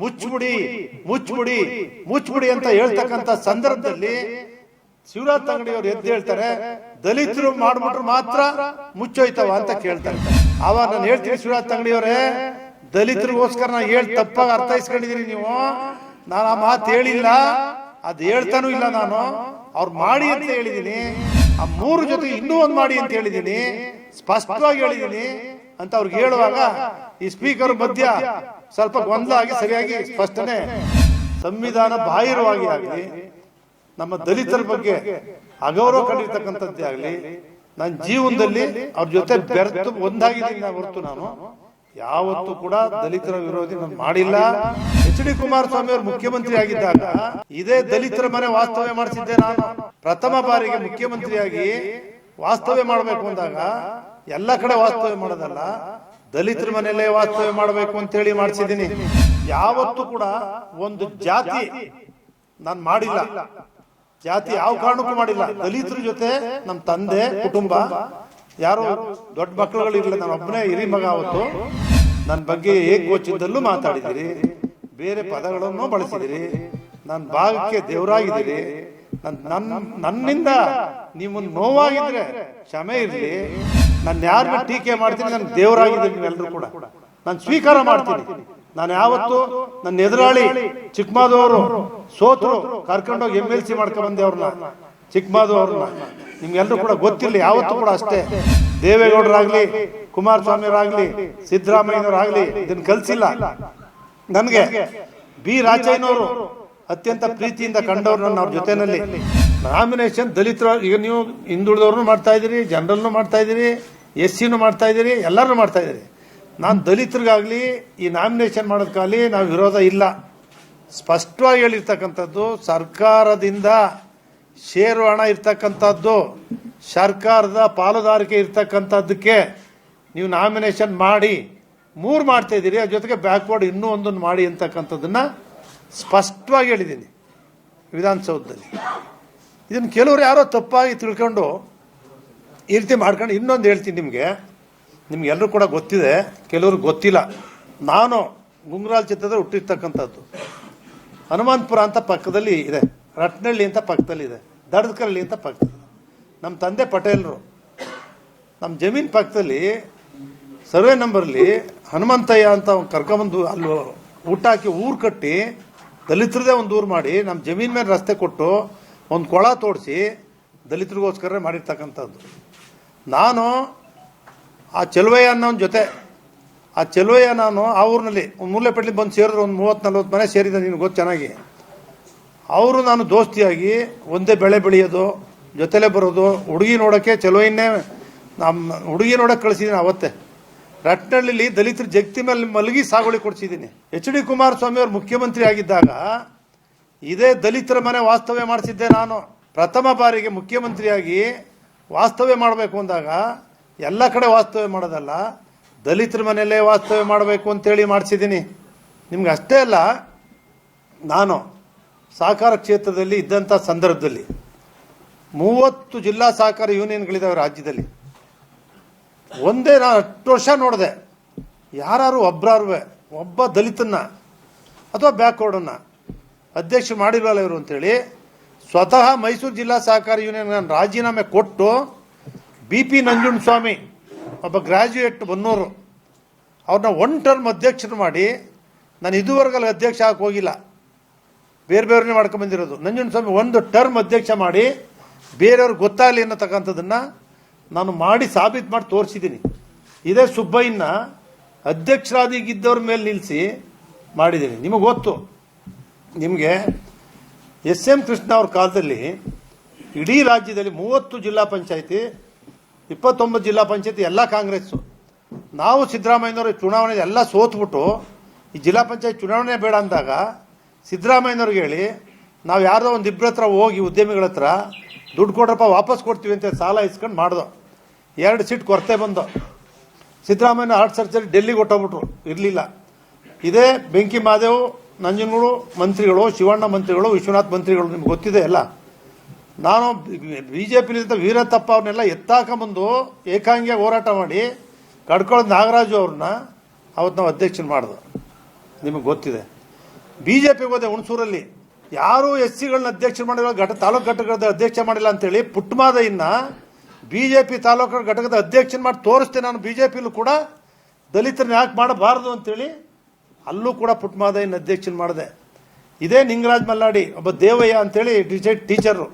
ಮುಚ್ಚಿಬಿಡಿ ಮುಚ್ಚಿಬಿಡಿ ಮುಚ್ಚಿಬಿಡಿ ಅಂತ ಹೇಳ್ತಕ್ಕಂತ ಸಂದರ್ಭದಲ್ಲಿ ಶಿವರಾಜ್ ತಂಗಡಿ ಅವ್ರು ಎದ್ದು ಹೇಳ್ತಾರೆ ದಲಿತರು ಮಾಡ್ಬಿಟ್ರು ಮಾತ್ರ ಮುಚ್ಚೋಯ್ತವ ಅಂತ ಕೇಳ್ತಾರೆ. ಅವಾಗ ನಾನು ಹೇಳ್ತೀನಿ ಶಿವರಾಜ್ ತಂಗಡಿ ಅವರೇ ದಲಿತರಿಗೋಸ್ಕರ ನಾ ಹೇಳಿ ತಪ್ಪಾಗಿ ಅರ್ಥೈಸ್ಕೊಂಡಿದೀರಿ ನೀವು. ನಾನು ಆ ಮಾತು ಹೇಳಿಲ್ಲ ಅದ್ ಹೇಳ್ತಾನೂ ಇಲ್ಲ ನಾನು. ಅವ್ರು ಮಾಡಿ ಅಂತ ಹೇಳಿದೀನಿ ಆ ಮೂರು ಜೊತೆ ಇನ್ನೂ ಒಂದು ಮಾಡಿ ಅಂತ ಹೇಳಿದೀನಿ ಸ್ಪಷ್ಟವಾಗಿ ಹೇಳಿದೀನಿ ಅಂತ ಅವ್ರಿಗೆ ಹೇಳುವಾಗ ಈ ಸ್ಪೀಕರ್ ಮಧ್ಯ ಸ್ವಲ್ಪ ಗೊಂದಲ ಆಗಿ ಸರಿಯಾಗಿ ಸ್ಪಷ್ಟನೆ ಸಂವಿಧಾನ ಬಾಹಿರವಾಗಿ ಆಗಲಿ, ನಮ್ಮ ದಲಿತರ ಬಗ್ಗೆ ಅಗೌರವ ಕಂಡಿರ್ತಕ್ಕಂಥದ್ದೇ ಆಗಲಿ, ನನ್ನ ಜೀವನದಲ್ಲಿ ಅವ್ರ ಜೊತೆ ಬೆರೆತು ಒಂದಾಗಿದ್ದೀನಿ ನಾ ಹೊರತು ನಾನು. ಯಾವತ್ತೂ ಕೂಡ ದಲಿತರ ವಿರೋಧಿ ನಾನು ಮಾಡಿಲ್ಲ. ಎಚ್ ಡಿ ಕುಮಾರಸ್ವಾಮಿ ಅವರು ಮುಖ್ಯಮಂತ್ರಿ ಆಗಿದ್ದಾಗ ಇದೇ ದಲಿತರ ಮನೆ ವಾಸ್ತವ್ಯ ಮಾಡಿಸಿದ್ದೆ ನಾನು. ಪ್ರಥಮ ಬಾರಿಗೆ ಮುಖ್ಯಮಂತ್ರಿಯಾಗಿ ವಾಸ್ತವ್ಯ ಮಾಡಬೇಕು ಅಂದಾಗ ಎಲ್ಲ ಕಡೆ ವಾಸ್ತವ್ಯ ಮಾಡೋದಲ್ಲ, ದಲಿತರ ಮನೆಯಲ್ಲೇ ವಾಸ್ತವ್ಯ ಮಾಡಬೇಕು ಅಂತೇಳಿ ಮಾಡಿಸಿದ್ದೀನಿ. ಯಾವತ್ತೂ ಕೂಡ ಒಂದು ಜಾತಿ ನಾನು ಮಾಡಿಲ್ಲ. ಜಾತಿ ಯಾವ ಕಾರಣಕ್ಕೂ ಮಾಡಿಲ್ಲ. ದಲಿತರ ಜೊತೆ ನಮ್ಮ ತಂದೆ, ಕುಟುಂಬ, ಯಾರು ದೊಡ್ಡ ಮಕ್ಕಳುಗಳಿರಲಿಲ್ಲ ನಾನು ಒಬ್ಬನೇ ಹಿರಿ ಮಗ ಅವತ್ತು ನನ್ನ ಬಗ್ಗೆ ಏಕೋಚಿದ್ದಲ್ಲೂ ಮಾತಾಡಿದಿರಿ. ಬೇರೆ ಪದಗಳನ್ನು ಬಳಸಿದಿರಿ. ನನ್ನ ಭಾಗಕ್ಕೆ ದೇವರಾಗಿದ್ದೀರಿ. ನನ್ ನನ್ನ ನನ್ನಿಂದ ನಿಮ್ಮನ್ನು ನೋವಾಗಿದ್ರೆ ಕ್ಷಮೆ ಇರಲಿ. ನಾನು ಯಾರನ್ನ ಟೀಕೆ ಮಾಡ್ತೀನಿ ನನ್ನ ದೇವರಾಗಿದ್ದೀನಿ ನೀವೆಲ್ಲರೂ ಕೂಡ. ನಾನು ಸ್ವೀಕಾರ ಮಾಡ್ತೀನಿ. ನಾನು ಯಾವತ್ತು ನನ್ನ ಎದುರಾಳಿ ಚಿಕ್ಕಮಾಧವರು ಸೋತರು ಕರ್ಕೊಂಡೋಗಿ ಎಂ ಎಲ್ ಸಿ ಮಾಡ್ಕೊಂಡ್ ಬಂದೆ ಅವ್ರನ್ನ ಚಿಕ್ಕಮಾದು ಅವ್ರನ್ನ ನಿಮ್ಗೆಲ್ಲರೂ ಕೂಡ ಗೊತ್ತಿಲ್ಲ ಯಾವತ್ತೂ ಕೂಡ ಅಷ್ಟೇ. ದೇವೇಗೌಡರಾಗ್ಲಿ ಕುಮಾರಸ್ವಾಮಿಯವರಾಗ್ಲಿ ಸಿದ್ದರಾಮಯ್ಯನವರಾಗ್ಲಿ ಇದನ್ನು ಕಲ್ಸಿಲ್ಲ. ನನಗೆ ಬಿ ರಾಜಯ್ಯನವರು ಅತ್ಯಂತ ಪ್ರೀತಿಯಿಂದ ಕಂಡವ್ರು ನನ್ನ ಅವ್ರ ಜೊತೆನಲ್ಲಿ ನಾಮಿನೇಷನ್ ದಲಿತರ ಈಗ ನೀವು ಹಿಂದುಳಿದವ್ರನ್ನು ಮಾಡ್ತಾ ಇದ್ದೀರಿ ಜನರಲ್ನು ಮಾಡ್ತಾ ಇದ್ದೀರಿ ಎಸ್ ಸಿನೂ ಮಾಡ್ತಾ ಇದ್ದೀರಿ ಎಲ್ಲರೂ ಮಾಡ್ತಾ ಇದ್ದೀರಿ. ನಾನು ದಲಿತರಿಗಾಗಲಿ ಈ ನಾಮಿನೇಷನ್ ಮಾಡೋದಕ್ಕಾಗಲಿ ನಾವು ವಿರೋಧ ಇಲ್ಲ. ಸ್ಪಷ್ಟವಾಗಿ ಹೇಳಿರ್ತಕ್ಕಂಥದ್ದು ಸರ್ಕಾರದಿಂದ ಷೇರು ಹಣ ಇರ್ತಕ್ಕಂಥದ್ದು ಸರ್ಕಾರದ ಪಾಲುದಾರಿಕೆ ಇರ್ತಕ್ಕಂಥದ್ದಕ್ಕೆ ನೀವು ನಾಮಿನೇಷನ್ ಮಾಡಿ ಮೂರು ಮಾಡ್ತಾ ಇದ್ದೀರಿ ಅದ್ರ ಜೊತೆಗೆ ಬ್ಯಾಕ್ವರ್ಡ್ ಇನ್ನೂ ಒಂದನ್ನು ಮಾಡಿ ಅಂತಕ್ಕಂಥದ್ದನ್ನ ಸ್ಪಷ್ಟವಾಗಿ ಹೇಳಿದ್ದೀನಿ ವಿಧಾನಸೌಧದಲ್ಲಿ. ಇದನ್ನು ಕೆಲವರು ಯಾರೋ ತಪ್ಪಾಗಿ ತಿಳ್ಕೊಂಡು ಈ ರೀತಿ ಮಾಡ್ಕೊಂಡು ಇನ್ನೊಂದು ಹೇಳ್ತೀನಿ ನಿಮಗೆ. ನಿಮಗೆಲ್ಲರೂ ಕೂಡ ಗೊತ್ತಿದೆ ಕೆಲವ್ರಿಗೆ ಗೊತ್ತಿಲ್ಲ. ನಾನು ಗುಂಗ್ರಾಲ್ ಚಿತ್ರದ ಹುಟ್ಟಿರ್ತಕ್ಕಂಥದ್ದು. ಹನುಮಾನ್ಪುರ ಅಂತ ಪಕ್ಕದಲ್ಲಿ ಇದೆ ರಟ್ನಳ್ಳಿ ಅಂತ ಪಕ್ಕದಲ್ಲಿ ಇದೆ, ದಡದಕರಳ್ಳಿ ಅಂತ ಪಕ್ಕದಲ್ಲಿ ನಮ್ಮ ತಂದೆ ಪಟೇಲರು ನಮ್ಮ ಜಮೀನ್ ಪಕ್ಕದಲ್ಲಿ ಸರ್ವೆ ನಂಬರ್ಲಿ ಹನುಮಂತಯ್ಯ ಅಂತ ಕರ್ಕೊಂಬಂದು ಅಲ್ಲಿ ಊಟ ಹಾಕಿ ಊರು ಕಟ್ಟಿ ದಲಿತರದೇ ಒಂದು ದೂರು ಮಾಡಿ ನಮ್ಮ ಜಮೀನ್ ಮೇಲೆ ರಸ್ತೆ ಕೊಟ್ಟು ಒಂದು ಕೊಳ ತೋಡಿಸಿ ದಲಿತರಿಗೋಸ್ಕರ ಮಾಡಿರ್ತಕ್ಕಂಥದ್ದು. ನಾನು ಆ ಚೆಲುವಯ್ಯ ಅನ್ನೋನ ಜೊತೆ, ಆ ಚೆಲುವಯ್ಯ ನಾನು ಆ ಊರಿನಲ್ಲಿ, ಒಂದು ಮೂಲೆಪೇಟ್ಲಿ ಬಂದು ಸೇರಿದ್ರು ಒಂದು ಮೂವತ್ತು ನಲ್ವತ್ತು ಮನೆ ಸೇರಿದೆ ನಿನಗೆ ಗೊತ್ತು ಚೆನ್ನಾಗಿ. ಅವರು ನಾನು ದೋಸ್ತಿಯಾಗಿ ಒಂದೇ ಬೆಳೆ ಬೆಳೆಯೋದು, ಜೊತೆಲೇ ಬರೋದು, ಹುಡುಗಿ ನೋಡೋಕ್ಕೆ ಚೆಲುವಯ್ಯನ್ನೇ ನಮ್ಮ ಹುಡುಗಿ ನೋಡೋಕೆ ಕಳಿಸಿದ್ದೀನಿ ಅವತ್ತೇ. ರಟ್ನಳ್ಳಿಲಿ ದಲಿತರ ಜಗತಿ ಮೇಲೆ ಮಲಗಿ ಸಾಗುವಳಿ ಕೊಡಿಸಿದ್ದೀನಿ. ಎಚ್ ಡಿ ಕುಮಾರಸ್ವಾಮಿ ಅವರು ಮುಖ್ಯಮಂತ್ರಿ ಆಗಿದ್ದಾಗ ಇದೇ ದಲಿತರ ಮನೆ ವಾಸ್ತವ್ಯ ಮಾಡಿಸಿದ್ದೆ ನಾನು. ಪ್ರಥಮ ಬಾರಿಗೆ ಮುಖ್ಯಮಂತ್ರಿಯಾಗಿ ವಾಸ್ತವ್ಯ ಮಾಡಬೇಕು ಅಂದಾಗ ಎಲ್ಲ ಕಡೆ ವಾಸ್ತವ್ಯ ಮಾಡೋದಲ್ಲ, ದಲಿತರ ಮನೆಯಲ್ಲೇ ವಾಸ್ತವ್ಯ ಮಾಡಬೇಕು ಅಂತೇಳಿ ಮಾಡಿಸಿದ್ದೀನಿ. ನಿಮ್ಗೆ ಅಷ್ಟೇ ಅಲ್ಲ, ನಾನು ಸಹಕಾರ ಕ್ಷೇತ್ರದಲ್ಲಿ ಇದ್ದಂಥ ಸಂದರ್ಭದಲ್ಲಿ ಮೂವತ್ತು ಜಿಲ್ಲಾ ಸಹಕಾರ ಯೂನಿಯನ್ಗಳಿದ್ದಾವೆ ರಾಜ್ಯದಲ್ಲಿ. ಒಂದೇ ನಾನು ಹತ್ತು ವರ್ಷ ನೋಡಿದೆ. ಯಾರು ಒಬ್ಬರಾರುವೆ ಒಬ್ಬ ದಲಿತನ್ನ ಅಥವಾ ಬ್ಯಾಕ್ವರ್ಡನ್ನು ಅಧ್ಯಕ್ಷ ಮಾಡಿಲ್ವಲ್ಲ ಇವರು ಅಂತೇಳಿ ಸ್ವತಃ ಮೈಸೂರು ಜಿಲ್ಲಾ ಸಹಕಾರಿ ಯೂನಿಯನ್ ನಾನು ರಾಜೀನಾಮೆ ಕೊಟ್ಟು ಬಿ ಪಿ ನಂಜುಂಡಸ್ವಾಮಿ ಒಬ್ಬ ಗ್ರ್ಯಾಜುಯೇಟ್ ಬನ್ನೂರು ಅವ್ರನ್ನ ಒನ್ ಟರ್ಮ್ ಅಧ್ಯಕ್ಷರು ಮಾಡಿ ನಾನು ಇದುವರೆಗಲ್ಲಿ ಅಧ್ಯಕ್ಷ ಆಗಕ್ಕೆ ಹೋಗಿಲ್ಲ. ಬೇರೆ ಬೇರೆನೇ ಮಾಡ್ಕೊಂಬಂದಿರೋದು ನಂಜುಂಡಸ್ವಾಮಿ ಒಂದು ಟರ್ಮ್ ಅಧ್ಯಕ್ಷ ಮಾಡಿ ಬೇರೆಯವ್ರಿಗೆ ಗೊತ್ತಾಗಲಿ ಅನ್ನತಕ್ಕಂಥದ್ದನ್ನ ನಾನು ಮಾಡಿ ಸಾಬೀತು ಮಾಡಿ ತೋರಿಸಿದ್ದೀನಿ. ಇದೇ ಸುಬ್ಬಯ್ಯನ ಅಧ್ಯಕ್ಷರಾದಿಗಿದ್ದವ್ರ ಮೇಲೆ ನಿಲ್ಲಿಸಿ ಮಾಡಿದ್ದೀನಿ. ನಿಮಗೆ ಗೊತ್ತು. ನಿಮಗೆ ಎಸ್ ಎಂ ಕೃಷ್ಣ ಅವ್ರ ಕಾಲದಲ್ಲಿ ಇಡೀ ರಾಜ್ಯದಲ್ಲಿ ಮೂವತ್ತು ಜಿಲ್ಲಾ ಪಂಚಾಯತಿ, ಇಪ್ಪತ್ತೊಂಬತ್ತು ಜಿಲ್ಲಾ ಪಂಚಾಯತಿ ಎಲ್ಲ ಕಾಂಗ್ರೆಸ್ಸು. ನಾವು ಸಿದ್ದರಾಮಯ್ಯನವರು ಚುನಾವಣೆ ಎಲ್ಲ ಸೋತ್ಬಿಟ್ಟು ಈ ಜಿಲ್ಲಾ ಪಂಚಾಯತ್ ಚುನಾವಣೆ ಬೇಡ ಅಂದಾಗ ಸಿದ್ದರಾಮಯ್ಯನವ್ರಿಗೆ ಹೇಳಿ, ನಾವು ಯಾರದೋ ಒಂದು ಇಬ್ಬರ ಹತ್ರ ಹೋಗಿ ಉದ್ಯಮಿಗಳ ಹತ್ರ ದುಡ್ಡು ಕೊಡ್ರಪ್ಪ, ವಾಪಸ್ ಕೊಡ್ತೀವಿ ಅಂತ ಸಾಲ ಇಸ್ಕೊಂಡು ಮಾಡ್ದು. ಎರಡು ಸೀಟ್ ಕೊರತೆ ಬಂದು. ಸಿದ್ದರಾಮಯ್ಯ ಹಾರ್ಟ್ ಸರ್ಜರಿ ಡೆಲ್ಲಿಗೆ ಹೊಟ್ಟೋಗ್ಬಿಟ್ರು ಇರಲಿಲ್ಲ. ಇದೇ ಬೆಂಕಿ ಮಾದೇವ್, ನಂಜನಗೂಡು ಮಂತ್ರಿಗಳು, ಶಿವಣ್ಣ ಮಂತ್ರಿಗಳು, ವಿಶ್ವನಾಥ್ ಮಂತ್ರಿಗಳು, ನಿಮ್ಗೆ ಗೊತ್ತಿದೆ ಎಲ್ಲ ನಾನು ಬಿ ಜೆ ಪಿಲಿಂದ ವೀರತಪ್ಪ ಅವ್ರನ್ನೆಲ್ಲ ಎತ್ತಾಕೊಂಬಂದು ಏಕಾಂಗಿಯಾಗಿ ಹೋರಾಟ ಮಾಡಿ ಕಡ್ಕೊಳ್ಳೋದು ನಾಗರಾಜು ಅವ್ರನ್ನ ಅವತ್ತು ನಾವು ಅಧ್ಯಕ್ಷನ ಮಾಡ್ದು. ನಿಮಗೆ ಗೊತ್ತಿದೆ. ಬಿ ಜೆ ಪಿಗೆ ಹೋದೆ ಹುಣಸೂರಲ್ಲಿ. ಯಾರು ಎಸ್ ಸಿಗಳನ್ನ ಅಧ್ಯಕ್ಷ ಮಾಡಿಲ್ಲ, ಘಟ ತಾಲೂಕು ಘಟಕದ ಅಧ್ಯಕ್ಷ ಮಾಡಿಲ್ಲ ಅಂತೇಳಿ ಪುಟ್ಟಮಾದಯ್ಯನ ಬಿ ಜೆ ಪಿ ತಾಲೂಕು ಘಟಕದ ಅಧ್ಯಕ್ಷನ ಮಾಡಿ ತೋರಿಸ್ತೆ ನಾನು ಬಿ ಜೆ ಕೂಡ. ದಲಿತರನ್ನ ಯಾಕೆ ಮಾಡಬಾರ್ದು ಅಂತೇಳಿ ಅಲ್ಲೂ ಕೂಡ ಪುಟ್ಮಾದಯ್ಯನ ಅಧ್ಯಕ್ಷನ ಮಾಡಿದೆ. ಇದೇ ನಿಂಗರಾಜ್ ಮಲ್ಲಾಡಿ, ಒಬ್ಬ ದೇವಯ್ಯ ಅಂತೇಳಿ ಡಿಸೈಡ್ ಟೀಚರು.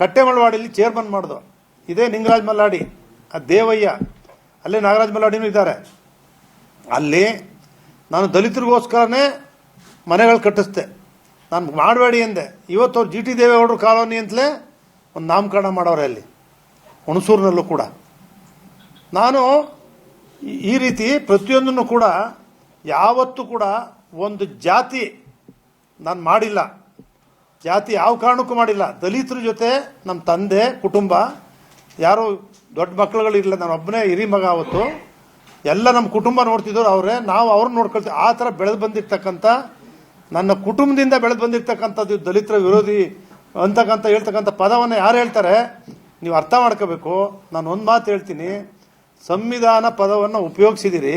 ಕಟ್ಟೆಮಳವಾಡಿಲಿ ಚೇರ್ಮನ್ ಮಾಡಿದ್ರು ಇದೇ ನಿಂಗರಾಜ್ ಮಲ್ಲಾಡಿ, ಆ ದೇವಯ್ಯ. ಅಲ್ಲೇ ನಾಗರಾಜ್ ಮಲ್ಲಾಡಿನೂ ಇದ್ದಾರೆ. ಅಲ್ಲಿ ನಾನು ದಲಿತರಿಗೋಸ್ಕರನೇ ಮನೆಗಳು ಕಟ್ಟಿಸ್ದೆ. ನಾನು ಮಾಡಬೇಡಿ ಅಂದೆ ಇವತ್ತು ಅವ್ರು ಜಿ ಟಿ ದೇವೇಗೌಡರು ಕಾಲೋನಿ ಅಂತಲೇ ಒಂದು ನಾಮಕರಣ ಮಾಡೋರೆ ಅಲ್ಲಿ. ಹುಣಸೂರಿನಲ್ಲೂ ಕೂಡ. ನಾನು ಈ- ರೀತಿ ಪ್ರತಿಯೊಂದನ್ನು ಕೂಡ ಯಾವತ್ತೂ ಕೂಡ ಒಂದು ಜಾತಿ ನಾನು ಮಾಡಿಲ್ಲ. ಜಾತಿ ಯಾವ ಕಾರಣಕ್ಕೂ ಮಾಡಿಲ್ಲ. ದಲಿತರ ಜೊತೆ ನಮ್ಮ ತಂದೆ, ಕುಟುಂಬ, ಯಾರು ದೊಡ್ಡ ಮಕ್ಕಳುಗಳಿರಲಿಲ್ಲ. ನಾನು ಒಬ್ಬನೇ ಹಿರಿ ಮಗ ಅವತ್ತು. ಎಲ್ಲ ನಮ್ಮ ಕುಟುಂಬ ನೋಡ್ತಿದ್ರು. ಅವರೇ, ನಾವು ಅವ್ರನ್ನ ನೋಡ್ಕೊಳ್ತೀವಿ. ಆ ಥರ ಬೆಳೆದು ಬಂದಿರ್ತಕ್ಕಂಥ, ನನ್ನ ಕುಟುಂಬದಿಂದ ಬೆಳೆದು ಬಂದಿರ್ತಕ್ಕಂಥದ್ದು ದಲಿತರ ವಿರೋಧಿ ಅಂತಕ್ಕಂಥ, ಹೇಳ್ತಕ್ಕಂಥ ಪದವನ್ನು ಯಾರು ಹೇಳ್ತಾರೆ? ನೀವು ಅರ್ಥ ಮಾಡ್ಕೋಬೇಕು. ನಾನು ಒಂದು ಮಾತು ಹೇಳ್ತೀನಿ. ಸಂವಿಧಾನ ಪದವನ್ನು ಉಪಯೋಗಿಸಿದಿರಿ.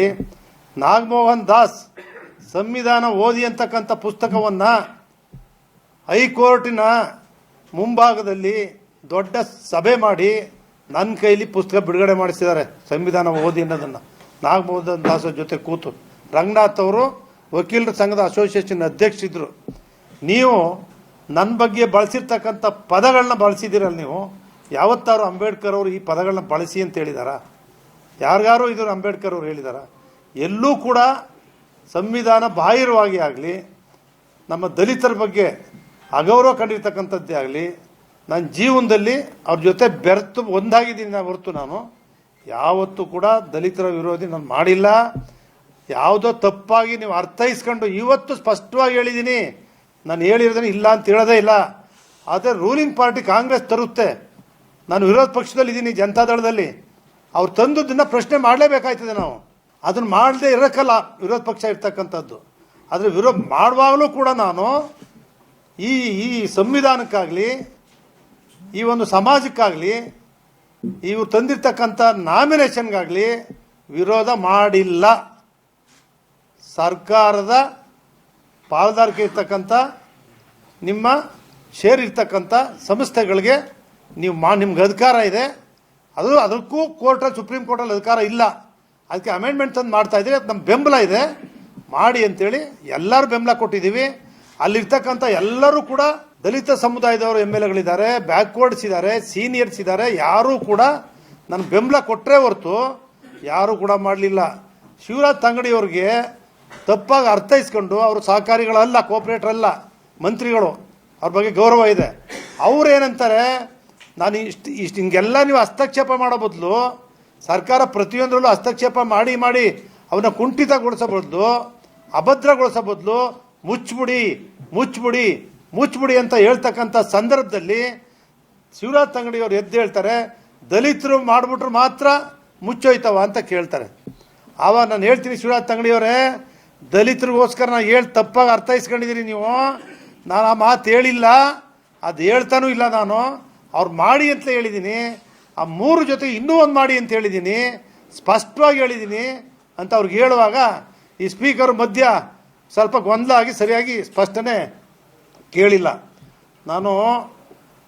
ನಾಗಮೋಹನ್ ದಾಸ್ ಸಂವಿಧಾನ ಓದಿ ಅಂತಕ್ಕಂಥ ಪುಸ್ತಕವನ್ನು ಹೈಕೋರ್ಟಿನ ಮುಂಭಾಗದಲ್ಲಿ ದೊಡ್ಡ ಸಭೆ ಮಾಡಿ ನನ್ನ ಕೈಲಿ ಪುಸ್ತಕ ಬಿಡುಗಡೆ ಮಾಡಿಸಿದ್ದಾರೆ ಸಂವಿಧಾನ ಓದಿ ಅನ್ನೋದನ್ನು. ನಾಗಮೋಹನ್ ದಾಸ್ ಜೊತೆ ಕೂತು. ರಂಗನಾಥ್ ಅವರು ವಕೀಲರ ಸಂಘದ ಅಸೋಸಿಯೇಷನ್ ಅಧ್ಯಕ್ಷರಿದ್ದರು ನೀವು ನನ್ನ ಬಗ್ಗೆ ಬಳಸಿರ್ತಕ್ಕಂಥ ಪದಗಳನ್ನ ಬಳಸಿದ್ದೀರಲ್ಲ ನೀವು. ಯಾವತ್ತಾರು ಅಂಬೇಡ್ಕರ್ ಅವರು ಈ ಪದಗಳನ್ನ ಬಳಸಿ ಅಂತ ಹೇಳಿದಾರ? ಯಾರಿಗಾರು ಇದನ್ನು ಅಂಬೇಡ್ಕರ್ ಅವರು ಹೇಳಿದಾರ? ಎಲ್ಲೂ ಕೂಡ ಸಂವಿಧಾನ ಬಾಹಿರವಾಗಿ ಆಗಲಿ, ನಮ್ಮ ದಲಿತರ ಬಗ್ಗೆ ಅಗೌರವ ಕಂಡಿರ್ತಕ್ಕಂಥದ್ದೇ ಆಗಲಿ ನನ್ನ ಜೀವನದಲ್ಲಿ ಅವ್ರ ಜೊತೆ ಬೆರೆತು ಒಂದಾಗಿದ್ದೀನಿ ನಾನು ಹೊರತು ನಾನು. ಯಾವತ್ತೂ ಕೂಡ ದಲಿತರ ವಿರೋಧಿ ನಾನು ಮಾಡಿಲ್ಲ. ಯಾವುದೋ ತಪ್ಪಾಗಿ ನೀವು ಅರ್ಥೈಸ್ಕೊಂಡು ಇವತ್ತು ಸ್ಪಷ್ಟವಾಗಿ ಹೇಳಿದ್ದೀನಿ ನಾನು ಹೇಳಿರೋದೇನೆ ಇಲ್ಲ ಅಂತ ಹೇಳೋದೇ ಇಲ್ಲ. ಆದರೆ ರೂಲಿಂಗ್ ಪಾರ್ಟಿ ಕಾಂಗ್ರೆಸ್ ತರುತ್ತೆ. ನಾನು ವಿರೋಧ ಪಕ್ಷದಲ್ಲಿ ಇದ್ದೀನಿ ಜನತಾದಳದಲ್ಲಿ. ಅವ್ರು ತಂದದ್ದನ್ನ ಪ್ರಶ್ನೆ ಮಾಡಲೇಬೇಕಾಯ್ತದೆ ನಾವು. ಅದನ್ನು ಮಾಡದೇ ಇರೋಕ್ಕಲ್ಲ ವಿರೋಧ ಪಕ್ಷ ಇರ್ತಕ್ಕಂಥದ್ದು. ಆದರೆ ವಿರೋಧ ಮಾಡುವಾಗಲೂ ಕೂಡ ನಾನು ಈ ಈ ಸಂವಿಧಾನಕ್ಕಾಗಲಿ, ಈ ಒಂದು ಸಮಾಜಕ್ಕಾಗಲಿ ಇವ್ರು ತಂದಿರ್ತಕ್ಕಂಥ ನಾಮಿನೇಷನ್ಗಾಗಲಿ ವಿರೋಧ ಮಾಡಿಲ್ಲ. ಸರ್ಕಾರದ ಪಾಲುದಾರಿಕೆ ಇರ್ತಕ್ಕಂಥ, ನಿಮ್ಮ ಶೇರ್ ಇರ್ತಕ್ಕಂಥ ಸಂಸ್ಥೆಗಳಿಗೆ ನೀವು ಮಾ, ನಿಮ್ಗೆ ಅಧಿಕಾರ ಇದೆ. ಅದು, ಅದಕ್ಕೂ ಕೋರ್ಟಲ್ಲಿ ಸುಪ್ರೀಂ ಕೋರ್ಟಲ್ಲಿ ಅಧಿಕಾರ ಇಲ್ಲ. ಅದಕ್ಕೆ ಅಮೆಂಡ್ಮೆಂಟ್ ತಂದು ಮಾಡ್ತಾ ಇದ್ದೀವಿ ನಮ್ಮ ಬೆಂಬಲ ಇದೆ. ಮಾಡಿ ಅಂತೇಳಿ ಎಲ್ಲರೂ ಬೆಂಬಲ ಕೊಟ್ಟಿದ್ದೀವಿ. ಅಲ್ಲಿರ್ತಕ್ಕಂಥ ಎಲ್ಲರೂ ಕೂಡ ದಲಿತ ಸಮುದಾಯದವರು ಎಂ ಎಲ್ ಎಗಳಿದ್ದಾರೆ ಬ್ಯಾಕ್ವರ್ಡ್ಸ್ ಇದ್ದಾರೆ ಸೀನಿಯರ್ಸ್ ಇದ್ದಾರೆ ಯಾರೂ ಕೂಡ ನನ್ನ ಬೆಂಬಲ ಕೊಟ್ಟರೆ ಹೊರತು ಯಾರೂ ಕೂಡ ಮಾಡಲಿಲ್ಲ. ಶಿವರಾಜ್ ತಂಗಡಿಯವ್ರಿಗೆ ತಪ್ಪಾಗಿ ಅರ್ಥೈಸ್ಕೊಂಡು ಅವರು ಸಹಕಾರಿಗಳಲ್ಲ ಕೋಪರೇಟ್ರಲ್ಲ ಮಂತ್ರಿಗಳು, ಅವ್ರ ಬಗ್ಗೆ ಗೌರವ ಇದೆ. ಅವ್ರು ನಾನು ಇಷ್ಟು ಇಷ್ಟು ಹಿಂಗೆಲ್ಲ ನೀವು ಹಸ್ತಕ್ಷೇಪ ಮಾಡೋ ಬದಲು ಸರ್ಕಾರ ಪ್ರತಿಯೊಂದರಲ್ಲೂ ಹಸ್ತಕ್ಷೇಪ ಮಾಡಿ ಮಾಡಿ ಅವನ್ನ ಕುಂಠಿತಗೊಳಿಸೋ ಬದಲು, ಅಭದ್ರಗೊಳಿಸೋ ಬದಲು ಮುಚ್ಚಿಬಿಡಿ ಮುಚ್ಚಿಬಿಡಿ ಮುಚ್ಚಿಬಿಡಿ ಅಂತ ಹೇಳ್ತಕ್ಕಂಥ ಸಂದರ್ಭದಲ್ಲಿ ಶಿವರಾಜ್ ತಂಗಡಿಯವ್ರು ಎದ್ದು ಹೇಳ್ತಾರೆ, ದಲಿತರು ಮಾಡಿಬಿಟ್ರು ಮಾತ್ರ ಮುಚ್ಚೋಯ್ತವ ಅಂತ ಕೇಳ್ತಾರೆ. ಆವಾಗ ನಾನು ಹೇಳ್ತೀನಿ ಶಿವರಾಜ್ ತಂಗಡಿಯವರೇ ದಲಿತರಿಗೋಸ್ಕರ ನಾನು ಹೇಳಿ ತಪ್ಪಾಗಿ ಅರ್ಥೈಸ್ಕೊಂಡಿದ್ದೀರಿ ನೀವು. ನಾನು ಆ ಮಾತು ಹೇಳಿಲ್ಲ. ಅದು ಹೇಳ್ತಾನೂ ಇಲ್ಲ ನಾನು. ಅವ್ರು ಮಾಡಿ ಅಂತ ಹೇಳಿದ್ದೀನಿ ಆ ಮೂರು ಜೊತೆ ಇನ್ನೂ ಒಂದು ಮಾಡಿ ಅಂತ ಹೇಳಿದ್ದೀನಿ ಸ್ಪಷ್ಟವಾಗಿ ಹೇಳಿದ್ದೀನಿ ಅಂತ ಅವ್ರಿಗೆ ಹೇಳುವಾಗ ಈ ಸ್ಪೀಕರ್ ಮಧ್ಯ ಸ್ವಲ್ಪ ಗೊಂದಲ ಆಗಿ ಸರಿಯಾಗಿ ಸ್ಪಷ್ಟನೆ ಕೇಳಿಲ್ಲ. ನಾನು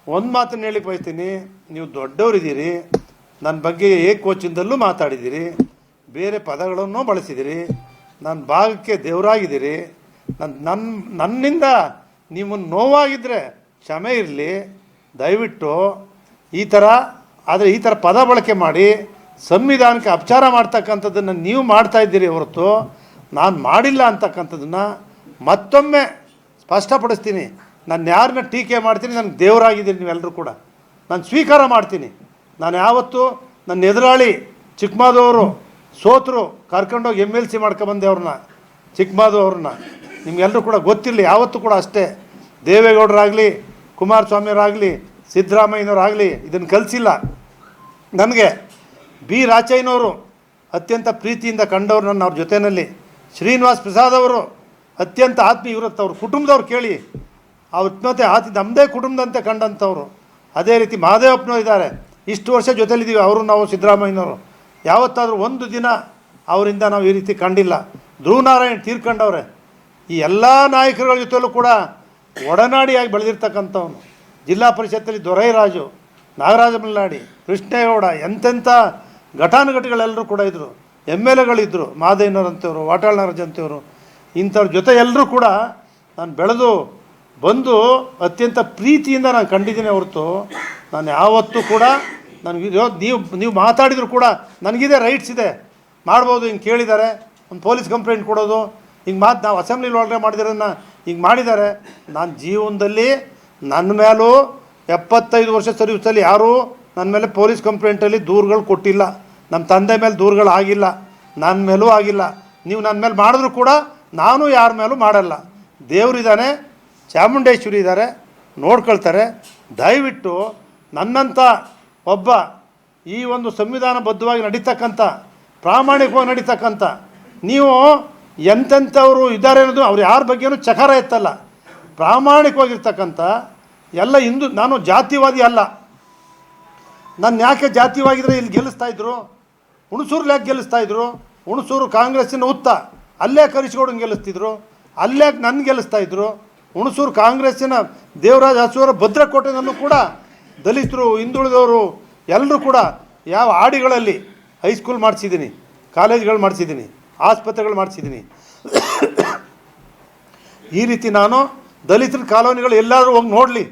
ಒಂದು ಮಾತನ್ನು ಹೇಳಿ ಬಯಸ್ತೀನಿ, ನೀವು ದೊಡ್ಡವರಿದ್ದೀರಿ ನನ್ನ ಬಗ್ಗೆ ಏಕವಚನದಲ್ಲೂ ಮಾತಾಡಿದ್ದೀರಿ, ಬೇರೆ ಪದಗಳನ್ನು ಬಳಸಿದ್ದೀರಿ ನನ್ನ ಭಾಗಕ್ಕೆ ದೇವರಾಗಿದ್ದೀರಿ ನನ್ನ ನನ್ನ ನನ್ನಿಂದ ನಿಮ್ಮನ್ನು ನೋವಾಗಿದ್ದರೆ ಕ್ಷಮೆ ಇರಲಿ ದಯವಿಟ್ಟು ಈ ಥರ ಆದರೆ ಈ ಥರ ಪದ ಬಳಕೆ ಮಾಡಿ ಸಂವಿಧಾನಕ್ಕೆ ಅಪಚಾರ ಮಾಡ್ತಕ್ಕಂಥದ್ದನ್ನು ನೀವು ಮಾಡ್ತಾ ಇದ್ದೀರಿ ಹೊರತು ನಾನು ಮಾಡಿಲ್ಲ ಅಂತಕ್ಕಂಥದ್ದನ್ನು ಮತ್ತೊಮ್ಮೆ ಸ್ಪಷ್ಟಪಡಿಸ್ತೀನಿ. ನಾನು ಯಾರನ್ನ ಟೀಕೆ ಮಾಡ್ತೀನಿ ನನಗೆ ದೇವರಾಗಿದ್ದೀರಿ ನೀವೆಲ್ಲರೂ ಕೂಡ. ನಾನು ಸ್ವೀಕಾರ ಮಾಡ್ತೀನಿ. ನಾನು ಯಾವತ್ತು ನನ್ನ ಎದುರಾಳಿ ಚಿಕ್ಕಮಾದವರು ಸೋತರು ಕರ್ಕೊಂಡೋಗಿ ಎಂ ಎಲ್ ಸಿ ಮಾಡ್ಕೊಂಬಂದೆ ಅವ್ರನ್ನ ಚಿಕ್ಕಮಾದವ್ರನ್ನ ನಿಮ್ಗೆಲ್ಲರೂ ಕೂಡ ಗೊತ್ತಿರಲಿ, ಯಾವತ್ತೂ ಕೂಡ ಅಷ್ಟೇ. ದೇವೇಗೌಡರಾಗಲಿ ಕುಮಾರಸ್ವಾಮಿಯವರಾಗಲಿ, ಸಿದ್ದರಾಮಯ್ಯನವರಾಗಲಿ ಇದನ್ನು ಕಲಿಸಿಲ್ಲ. ನನಗೆ ಬಿ. ರಾಚಯ್ಯನವರು ಅತ್ಯಂತ ಪ್ರೀತಿಯಿಂದ ಕಂಡವರು ನನ್ನ ಅವ್ರ ಜೊತೆಯಲ್ಲಿ ಶ್ರೀನಿವಾಸ್ ಪ್ರಸಾದ್ ಅವರು ಅತ್ಯಂತ ಆತ್ಮೀಯ ಇರುತ್ತೆ ಅವ್ರ. ಕುಟುಂಬದವ್ರು ಕೇಳಿ ಅವ್ರ ಮತ್ತೆ ಆತಿ ನಮ್ಮದೇ ಕುಟುಂಬದಂತೆ ಕಂಡಂಥವ್ರು ಅದೇ ರೀತಿ ಮಹಾದೇವಪ್ಪನವ್ರು ಇದ್ದಾರೆ. ಇಷ್ಟು ವರ್ಷ ಜೊತೆಲಿದ್ದೀವಿ ಅವರು, ನಾವು, ಸಿದ್ದರಾಮಯ್ಯನವರು. ಯಾವತ್ತಾದರೂ ಒಂದು ದಿನ ಅವರಿಂದ ನಾವು ಈ ರೀತಿ ಕಂಡಿಲ್ಲ. ಧ್ರುವನಾರಾಯಣ್ ತೀರ್ಕೊಂಡವ್ರೆ. ಈ ಎಲ್ಲ ನಾಯಕರುಗಳ ಜೊತೆಯಲ್ಲೂ ಕೂಡ ಒಡನಾಡಿಯಾಗಿ ಬೆಳೆದಿರ್ತಕ್ಕಂಥವನು. ಜಿಲ್ಲಾ ಪರಿಷತ್ತಲ್ಲಿ ದೊರೈರಾಜು ನಾಗರಾಜ ಮಲ್ನಾಡಿ ಕೃಷ್ಣೇಗೌಡ ಎಂತೆಂಥ ಘಟಾನುಘಟಿಗಳೆಲ್ಲರೂ ಕೂಡ ಇದ್ದರು ಎಂ ಎಲ್ ಎಗಳಿದ್ದರು ಮಾದೇನವರಂಥವ್ರು ವಾಟಾಳ್ ನಾಗರಾಜ್ ಅಂತೇವರು ಇಂಥವ್ರ ಜೊತೆ ಎಲ್ಲರೂ ಕೂಡ ನಾನು ಬೆಳೆದು ಬಂದು ಅತ್ಯಂತ ಪ್ರೀತಿಯಿಂದ ನಾನು ಕಂಡಿದ್ದೀನಿ ಹೊರತು, ನಾನು ಯಾವತ್ತೂ ಕೂಡ ನನಗೆ ನೀವು ನೀವು ಮಾತಾಡಿದರೂ ಕೂಡ ನನಗಿದೆ ರೈಟ್ಸ್ ಇದೆ. ಮಾಡ್ಬೋದು ಹಿಂಗೆ ಕೇಳಿದ್ದಾರೆ. ಒಂದು ಪೊಲೀಸ್ ಕಂಪ್ಲೇಂಟ್ ಕೊಡೋದು ಹಿಂಗೆ ಮಾತು ನಾವು ಅಸೆಂಬ್ಲಿ ಒಳಗಡೆ ಮಾಡಿದಿರನ್ನ ಹಿಂಗೆ ಮಾಡಿದ್ದಾರೆ ನಾನು ಜೀವನದಲ್ಲಿ ನನ್ನ ಮೇಲೂ ಎಪ್ಪತ್ತೈದು ವರ್ಷ ಸರ್ವಿಸಲ್ಲಿ ಯಾರೂ ನನ್ನ ಮೇಲೆ ಪೊಲೀಸ್ ಕಂಪ್ಲೇಂಟಲ್ಲಿ ದೂರುಗಳು ಕೊಟ್ಟಿಲ್ಲ. ನಮ್ಮ ತಂದೆ ಮೇಲೆ ದೂರುಗಳು ಆಗಿಲ್ಲ. ನನ್ನ ಮೇಲೂ ಆಗಿಲ್ಲ. ನೀವು ನನ್ನ ಮೇಲೆ ಮಾಡಿದ್ರೂ ಕೂಡ ನಾನು ಯಾರ ಮೇಲೂ ಮಾಡಲ್ಲ. ದೇವರಿದ್ದಾನೆ ಚಾಮುಂಡೇಶ್ವರಿ ಇದ್ದಾರೆ ನೋಡ್ಕೊಳ್ತಾರೆ. ದಯವಿಟ್ಟು ನನ್ನಂಥ ಒಬ್ಬ ಈ ಒಂದು ಸಂವಿಧಾನಬದ್ಧವಾಗಿ ನಡೀತಕ್ಕಂಥ ಪ್ರಾಮಾಣಿಕವಾಗಿ ನಡೀತಕ್ಕಂಥ ನೀವು ಎಂತೆಂಥವ್ರು ಇದ್ದಾರೆ ಅನ್ನೋದು ಅವ್ರು ಯಾರ ಬಗ್ಗೆನೂ ಚಕಾರ ಎತ್ತಲ್ಲ. ಪ್ರಾಮಾಣಿಕವಾಗಿರ್ತಕ್ಕಂಥ ಎಲ್ಲ ಹಿಂದೂ, ನಾನು ಜಾತಿವಾದಿ ಅಲ್ಲ. ನನ್ನ ಯಾಕೆ ಜಾತಿವಾಗಿದ್ರೆ ಇಲ್ಲಿ ಗೆಲ್ಲಿಸ್ತಾ ಇದ್ರು? ಹುಣಸೂರು ಯಾಕೆ ಗೆಲ್ಲಿಸ್ತಾ ಇದ್ರು? ಹುಣಸೂರು ಕಾಂಗ್ರೆಸ್ಸಿನ ಉತ್ತ ಅಲ್ಲೇ ಕರಿಸ್ಗೌಡನ್ ಗೆಲ್ಲಿಸ್ತಿದ್ರು? ಅಲ್ಲೇ ನನ್ನ ಗೆಲ್ಲಿಸ್ತಾ ಇದ್ರು? ಹುಣಸೂರು ಕಾಂಗ್ರೆಸ್ಸಿನ ದೇವರಾಜ ಹಸುವರ ಭದ್ರಕೋಟೆನಲ್ಲೂ ಕೂಡ ದಲಿತರು, ಹಿಂದುಳಿದವರು ಎಲ್ಲರೂ ಕೂಡ ಯಾವ ಆಡಿಗಳಲ್ಲಿ ಹೈಸ್ಕೂಲ್ ಮಾಡಿಸಿದ್ದೀನಿ, ಕಾಲೇಜ್ಗಳು ಮಾಡಿಸಿದ್ದೀನಿ. ಆಸ್ಪತ್ರೆಗಳು ಮಾಡಿಸಿದ್ದೀನಿ. ಈ ರೀತಿ ನಾನು ದಲಿತರ ಕಾಲೋನಿಗಳು ಎಲ್ಲಾದರೂ ಹೋಗಿ ನೋಡಲಿ.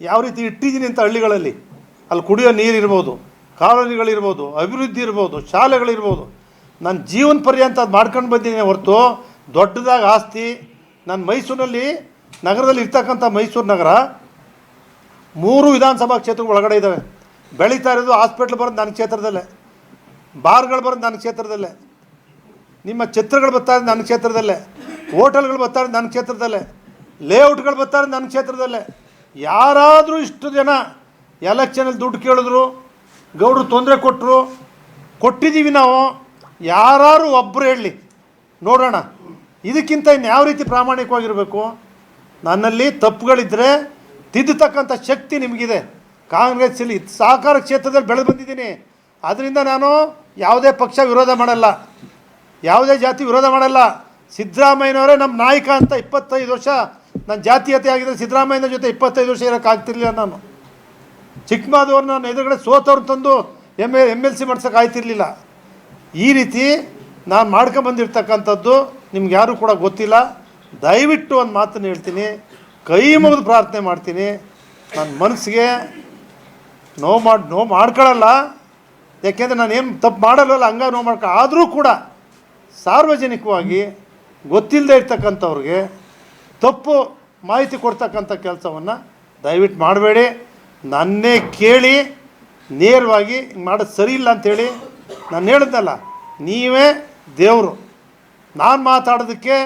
ಯಾವ ರೀತಿ ಇಟ್ಟಿದ್ದೀನಿ ಅಂತ ಹಳ್ಳಿಗಳಲ್ಲಿ. ಅಲ್ಲಿ ಕುಡಿಯೋ ನೀರಿರ್ಬೋದು ಕಾಲೋನಿಗಳಿರ್ಬೋದು, ಅಭಿವೃದ್ಧಿ ಇರ್ಬೋದು, ಶಾಲೆಗಳಿರ್ಬೋದು. ನಾನು ಜೀವನ ಪರ್ಯಂತ ಅದು ಮಾಡ್ಕೊಂಡು ಬಂದಿದ್ದೀನಿ ಹೊರತು ದೊಡ್ಡದಾಗಿ ಆಸ್ತಿ. ನಾನು ಮೈಸೂರಿನಲ್ಲಿ ನಗರದಲ್ಲಿ ಇರ್ತಕ್ಕಂಥ ಮೈಸೂರು ನಗರ ಮೂರು ವಿಧಾನಸಭಾ ಕ್ಷೇತ್ರಗಳು ಒಳಗಡೆ ಇದ್ದಾವೆ ಬೆಳೀತಾ ಇರೋದು ಹಾಸ್ಪಿಟ್ಲ್ ಬರೋದು ನನ್ನ ಕ್ಷೇತ್ರದಲ್ಲೇ. ಬಾರ್ಗಳು ಬರೋದು ನನ್ನ ಕ್ಷೇತ್ರದಲ್ಲೇ. ನಿಮ್ಮ ಚಿತ್ರಗಳು ಬರ್ತಾರೆ ನನ್ನ ಕ್ಷೇತ್ರದಲ್ಲೇ. ಹೋಟೆಲ್ಗಳು ಬರ್ತಾರೆ ನನ್ನ ಕ್ಷೇತ್ರದಲ್ಲೇ. ಲೇಔಟ್ಗಳು ಬರ್ತಾರೆ ನನ್ನ ಕ್ಷೇತ್ರದಲ್ಲೇ. ಯಾರಾದರೂ ಇಷ್ಟು ಜನ ಎಲೆಕ್ಷನಲ್ಲಿ ದುಡ್ಡು ಕೇಳಿದ್ರು, ಗೌಡ್ರು ತೊಂದರೆ ಕೊಟ್ಟರು ಕೊಟ್ಟಿದ್ದೀವಿ ನಾವು ಯಾರು ಒಬ್ಬರು ಹೇಳಲಿ ನೋಡೋಣ. ಇದಕ್ಕಿಂತ ಇನ್ನು ಯಾವ ರೀತಿ ಪ್ರಾಮಾಣಿಕವಾಗಿರಬೇಕು? ನನ್ನಲ್ಲಿ ತಪ್ಪುಗಳಿದ್ದರೆ ತಿದ್ದತಕ್ಕಂಥ ಶಕ್ತಿ ನಿಮಗಿದೆ. ಕಾಂಗ್ರೆಸ್ಸಲ್ಲಿ ಸಹಕಾರ ಕ್ಷೇತ್ರದಲ್ಲಿ ಬೆಳೆದು ಬಂದಿದ್ದೀನಿ. ಅದರಿಂದ ನಾನು ಯಾವುದೇ ಪಕ್ಷ ವಿರೋಧ ಮಾಡಲ್ಲ. ಯಾವುದೇ ಜಾತಿ ವಿರೋಧ ಮಾಡಲ್ಲ. ಸಿದ್ದರಾಮಯ್ಯನವರೇ ನಮ್ಮ ನಾಯಕ ಅಂತ ಇಪ್ಪತ್ತೈದು ವರ್ಷ ನನ್ನ ಜಾತೀಯತೆ ಆಗಿದ್ದರೆ ಸಿದ್ದರಾಮಯ್ಯನ ಜೊತೆ ಇಪ್ಪತ್ತೈದು ವರ್ಷ ಇರೋಕ್ಕಾಗ್ತಿರ್ಲಿಲ್ಲ ನಾನು. ಚಿಕ್ಕಮಾದವ್ರು ನಾನು ಎದುರುಗಡೆ ಸೋತವ್ರು ತಂದು M A M L C ಮಾಡ್ಸೋಕೆ ಆಯ್ತಿರ್ಲಿಲ್ಲ. ಈ ರೀತಿ ನಾನು ಮಾಡ್ಕೊಂಬಂದಿರ್ತಕ್ಕಂಥದ್ದು ನಿಮ್ಗೆ ಯಾರೂ ಕೂಡ ಗೊತ್ತಿಲ್ಲ. ದಯವಿಟ್ಟು ಒಂದು ಮಾತನ್ನು ಹೇಳ್ತೀನಿ. ಕೈ ಮುಗಿದು ಪ್ರಾರ್ಥನೆ ಮಾಡ್ತೀನಿ. ನನ್ನ ಮನಸ್ಸಿಗೆ ನೋವು ಮಾಡಿ, ನೋವು ಮಾಡ್ಕೊಳ್ಳಲ್ಲ ಯಾಕೆಂದರೆ ನಾನು ಏನು ತಪ್ಪು ಮಾಡಲ್ವಲ್ಲ, ಹಂಗ ನೋವು ಮಾಡ್ಕೊ. ಆದರೂ ಕೂಡ ಸಾರ್ವಜನಿಕವಾಗಿ ಗೊತ್ತಿಲ್ಲದೆ ಇರ್ತಕ್ಕಂಥವ್ರಿಗೆ ತಪ್ಪು ಮಾಹಿತಿ ಕೊಡ್ತಕ್ಕಂಥ ಕೆಲಸವನ್ನು ದಯವಿಟ್ಟು ಮಾಡಬೇಡಿ. ನನ್ನೇ ಕೇಳಿ, ನೇರವಾಗಿ ಮಾಡೋದು ಸರಿ ಇಲ್ಲ ಅಂಥೇಳಿ ನಾನು ಹೇಳಿದ್ನಲ್ಲ ನೀವೇ ದೇವರು. ನಾನು ಮಾತಾಡೋದಕ್ಕೆ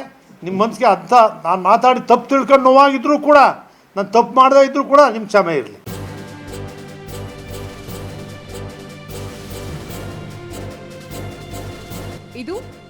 ನಿಮ್ಮ ಮನಸ್ಸಿಗೆ ಅಂಥ ನಾನು ಮಾತಾಡಿ ತಪ್ಪು ತಿಳ್ಕೊಂಡು ನೋವಾಗಿದ್ದರೂ ಕೂಡ, ನಾನು ತಪ್ಪು ಮಾಡದೇ ಇದ್ದರೂ ಕೂಡ ನಿಮ್ಮ ಕ್ಷಮೆ ಇರಲಿ.